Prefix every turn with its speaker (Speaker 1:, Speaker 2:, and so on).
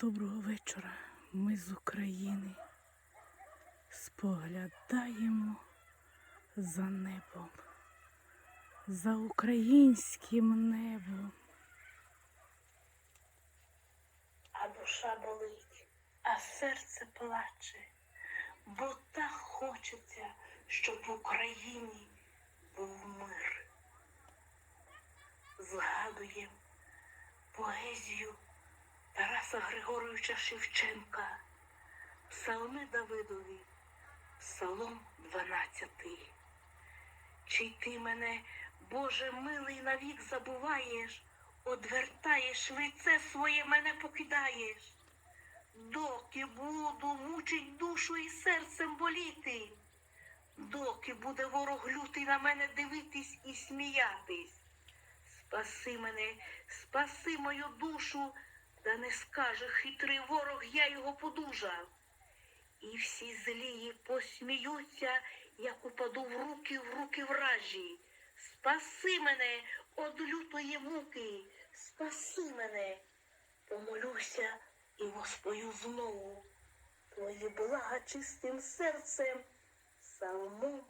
Speaker 1: Доброго вечора. Ми з України споглядаємо за небом, за українським небом. А душа болить, а серце плаче, бо так хочеться, щоб в Україні був мир. Згадуємо поезію Тараса Григоровича Шевченка, Псалми Давидові, Псалом 12. Чи ти мене, Боже милий, навік забуваєш, одвертаєш лице своє мене покидаєш, доки буду мучить душу і серцем боліти, доки буде ворог лютий на мене дивитись і сміятись. Спаси мене, спаси мою душу, та не скаже хитрий ворог, я його подужав. І всі злії посміються, як упаду в руки в руки вражі. Спаси мене од лютої муки, спаси мене, помолюся і воспою знову. Твої блага чистим серцем, псалмом